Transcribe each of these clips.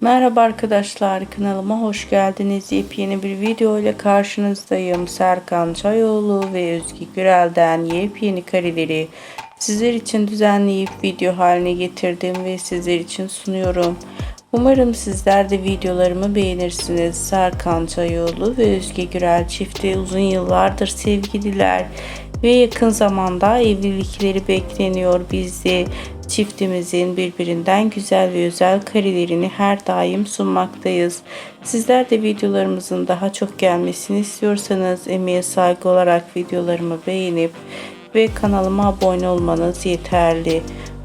Merhaba arkadaşlar kanalıma hoş geldiniz. Yepyeni bir video ile karşınızdayım. Serkan Çayoğlu ve Özge Gürel'den yepyeni kareleri sizler için düzenleyip video haline getirdim ve sizler için sunuyorum. Umarım sizler de videolarımı beğenirsiniz. Serkan Çayoğlu ve Özge Gürel çifti uzun yıllardır sevgililer ve yakın zamanda evlilikleri bekleniyor. Biz de çiftimizin birbirinden güzel ve özel karelerini her daim sunmaktayız. Sizler de videolarımızın daha çok gelmesini istiyorsanız emeğe saygı olarak videolarımı beğenip ve kanalıma abone olmanız yeterli.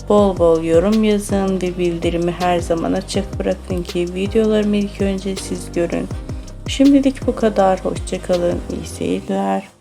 Bol bol yorum yazın ve bildirimi her zaman açık bırakın ki videolarımı ilk önce siz görün. Şimdilik bu kadar. Hoşçakalın. İyi seyirler.